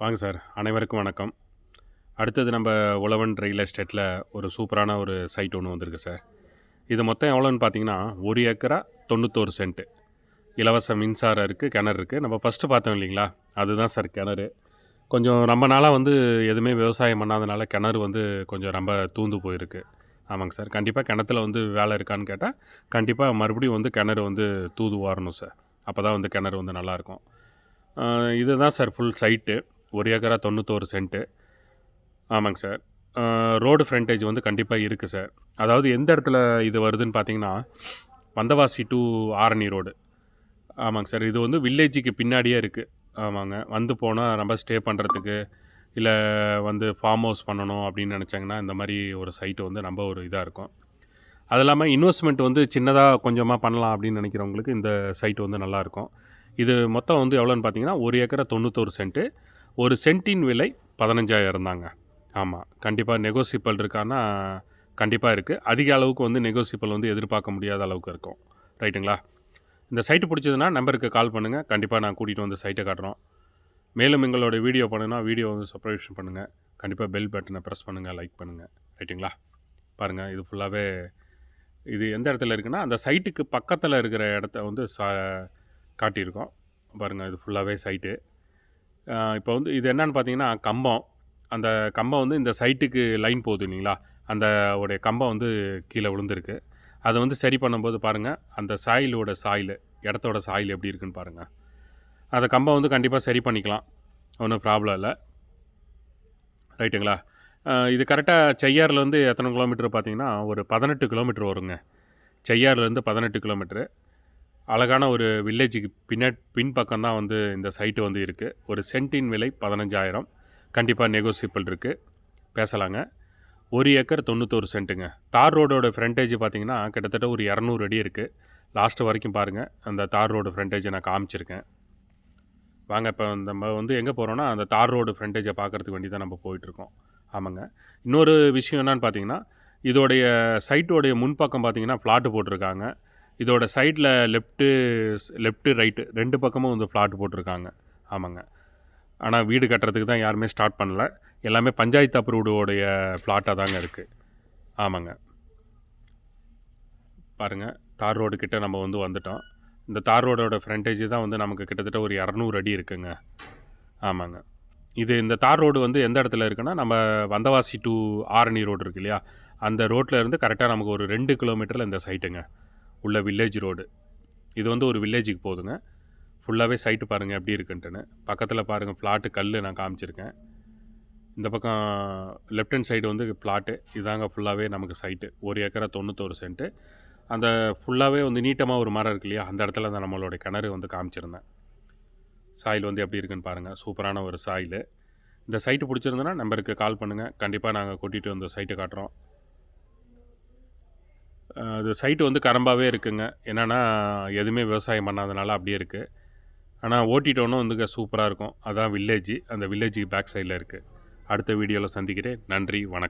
வாங்க சார் அனைவருக்கும் வணக்கம். அடுத்தது நம்ம உழவன் ரியல் எஸ்டேட்டில் ஒரு சூப்பரான ஒரு சைட் ஒன்று வந்திருக்கு சார். இது மொத்தம் எவ்வளோன்னு பார்த்தீங்கன்னா ஒரு ஏக்கரா தொண்ணூத்தோரு சென்ட்டு இலவச மின்சாரம் இருக்குது கிணறு இருக்குது நம்ம ஃபஸ்ட்டு பார்த்தோம் இல்லைங்களா? அதுதான் சார் கிணறு. கொஞ்சம் ரொம்ப நாளாக வந்து எதுவுமே விவசாயம் பண்ணாதனால கிணறு வந்து கொஞ்சம் ரொம்ப தூந்து போயிருக்கு. ஆமாங்க சார். கண்டிப்பாக கிணத்துல வந்து வேலை இருக்கான்னு கேட்டால் கண்டிப்பாக மறுபடியும் வந்து கிணறு வந்து தூது வாரணும் சார். அப்போ தான் வந்து கிணறு வந்து நல்லாயிருக்கும் இதுதான் சார் ஃபுல் சைட்டு ஒரு ஏக்கரா தொண்ணூத்தோரு சென்ட்டு. ஆமாங்க சார். ரோடு ஃப்ரண்டேஜ் வந்து கண்டிப்பாக இருக்குது சார். அதாவது எந்த இடத்துல இது வருதுன்னு பார்த்தீங்கன்னா வந்தவாசி டு ஆரணி ரோடு. ஆமாங்க சார். இது வந்து வில்லேஜுக்கு பின்னாடியே இருக்குது ஆமாங்க. வந்து போனால் ரொம்ப ஸ்டே பண்ணுறதுக்கு இல்லை வந்து ஃபார்ம் ஹவுஸ் பண்ணணும் அப்படின்னு நினச்சாங்கன்னா இந்த மாதிரி ஒரு சைட்டு வந்து ரொம்ப ஒரு இதாக இருக்கும். அது இல்லாமல் இன்வெஸ்ட்மெண்ட் வந்து சின்னதாக கொஞ்சமாக பண்ணலாம் அப்படின்னு நினைக்கிறவங்களுக்கு இந்த சைட் வந்து நல்லாயிருக்கும் இது மொத்தம் வந்து எவ்வளோன்னு பார்த்தீங்கன்னா ஒரு ஏக்கரை தொண்ணூத்தோரு சென்ட்டு. ஒரு சென்ட்டின் விலை பதினஞ்சாயிரம் தாங்க ஆமாம் கண்டிப்பாக நெகோசியபிள் இருக்கான்னா கண்டிப்பாக இருக்குது அதிக அளவுக்கு வந்து நெகோசியபிள் வந்து எதிர்பார்க்க முடியாத அளவுக்கு இருக்கும். ரைட்டுங்களா இந்த சைட்டு பிடிச்சதுன்னா நம்பருக்கு கால் பண்ணுங்கள் கண்டிப்பாக நான் கூட்டிகிட்டு வந்து சைட்டை காட்டுறோம். மேலும் எங்களோட வீடியோ பண்ணுன்னா வீடியோ வந்து சப்ஸ்கிரிப்ஷன் பண்ணுங்கள் கண்டிப்பாக பெல் பட்டனை ப்ரெஸ் பண்ணுங்கள் லைக் பண்ணுங்கள் ரைட்டுங்களா பாருங்கள் இது ஃபுல்லாகவே இது எந்த இடத்துல இருக்குன்னா அந்த சைட்டுக்கு பக்கத்தில் இருக்கிற இடத்த வந்து சா காட்டியிருக்கோம். பாருங்கள் இது ஃபுல்லாகவே சைட்டு இப்போ வந்து இது என்னன்னு பார்த்தீங்கன்னா கம்பம். அந்த கம்பம் வந்து இந்த சைட்டுக்கு லைன் போகுது இல்லைங்களா? அந்த உடைய கம்பம் வந்து கீழே விழுந்திருக்கு. அதை வந்து சரி பண்ணும்போது பாருங்கள் அந்த சாயிலோட சாயில் இடத்தோட சாயில் எப்படி இருக்குன்னு பாருங்கள் அந்த கம்பம் வந்து கண்டிப்பாக சரி பண்ணிக்கலாம். ஒன்றும் ப்ராப்ளம் இல்லை. ரைட்டுங்களா இது கரெக்டாக செய்யார்லேருந்து எத்தனை கிலோமீட்டர் பார்த்தீங்கன்னா ஒரு பதினெட்டு கிலோமீட்டர் வருங்க. செய்யார்லேருந்து பதினெட்டு கிலோமீட்ரு அழகான ஒரு வில்லேஜுக்கு பின்ன பின்பக்கம் தான் வந்து இந்த சைட்டு வந்து இருக்குது ஒரு சென்ட்டின் விலை பதினஞ்சாயிரம். கண்டிப்பாக நெகோசியபிள் இருக்குது பேசலாங்க. ஒரு ஏக்கர் தொண்ணூத்தோரு சென்ட்டுங்க தார் ரோடோட ஃப்ரண்டேஜ் பார்த்தீங்கன்னா கிட்டத்தட்ட ஒரு இரநூறு அடி இருக்குது லாஸ்ட்டு வரைக்கும் பாருங்கள் அந்த தார் ரோடு ஃப்ரண்டேஜை நான் காமிச்சிருக்கேன். வாங்க இப்போ நம்ம வந்து எங்கே போகிறோன்னா அந்த தார் ரோடு ஃப்ரண்டேஜை பார்க்குறதுக்கு வேண்டி தான் நம்ம போயிட்டுருக்கோம். ஆமாங்க. இன்னொரு விஷயம் என்னன்னு பார்த்தீங்கன்னா இதோடைய சைட்டோடைய முன்பக்கம் பார்த்தீங்கன்னா ஃப்ளாட்டு போட்டிருக்காங்க. இதோட சைடில் லெஃப்ட்டு லெஃப்ட்டு ரைட்டு ரெண்டு பக்கமும் வந்து ஃப்ளாட் போட்டிருக்காங்க. ஆமாங்க. ஆனால் வீடு கட்டுறதுக்கு தான் யாருமே ஸ்டார்ட் பண்ணல. எல்லாமே பஞ்சாயத்து அப்ரூவ்டோடைய ஃப்ளாட்டாக தாங்க இருக்குது ஆமாங்க. பாருங்கள் தார் ரோடு கிட்டே நம்ம வந்து வந்துட்டோம். இந்த தார் ரோடோட ஃப்ரண்டேஜ் தான் வந்து நமக்கு கிட்டத்தட்ட ஒரு இரநூறு அடி இருக்குங்க. ஆமாங்க. இது இந்த தார் ரோடு வந்து எந்த இடத்துல இருக்குன்னா நம்ம வந்தவாசி டு ஆரணி ரோடு இருக்கு இல்லையா? அந்த ரோட்டில் இருந்து கரெக்டாக நமக்கு ஒரு ரெண்டு கிலோமீட்டரில் இந்த சைட்டுங்க. உள்ள வில்லேஜ் ரோடு இது வந்து ஒரு வில்லேஜுக்கு போதுங்க. ஃபுல்லாகவே சைட்டு பாருங்கள் எப்படி இருக்குன்ட்டுன்னு. பக்கத்தில் பாருங்கள் ஃப்ளாட்டு கல் நான் காமிச்சிருக்கேன். இந்த பக்கம் லெஃப்ட் ஹேண்ட் சைடு வந்து ஃப்ளாட்டு இதாங்க ஃபுல்லாகவே நமக்கு சைட்டு ஒரு ஏக்கரா தொண்ணூத்தோரு சென்ட்டு அந்த ஃபுல்லாகவே வந்து நீட்டமாக ஒரு மரம் இருக்கு இல்லையா அந்த இடத்துல தான் நம்மளோட கிணறு வந்து காமிச்சிருந்தேன். சாயில் வந்து எப்படி இருக்குன்னு பாருங்கள் சூப்பரான ஒரு சாயில் இந்த சைட்டு பிடிச்சிருந்தனா நம்பருக்கு கால் பண்ணுங்கள் கண்டிப்பாக நாங்கள் கூட்டிகிட்டு வந்து சைட்டை காட்டுறோம். அது சைட்டு வந்து கரம்பாகவே இருக்குங்க. என்னென்னா எதுவுமே விவசாயம் பண்ணாதனால அப்படியே இருக்குது ஆனால் ஓட்டிட்டோன்னு வந்து சூப்பராக இருக்கும். அதான் வில்லேஜ் அந்த வில்லேஜுக்கு பேக் சைடில் இருக்குது அடுத்த வீடியோவில் சந்திக்கிறேன். நன்றி வணக்கம்.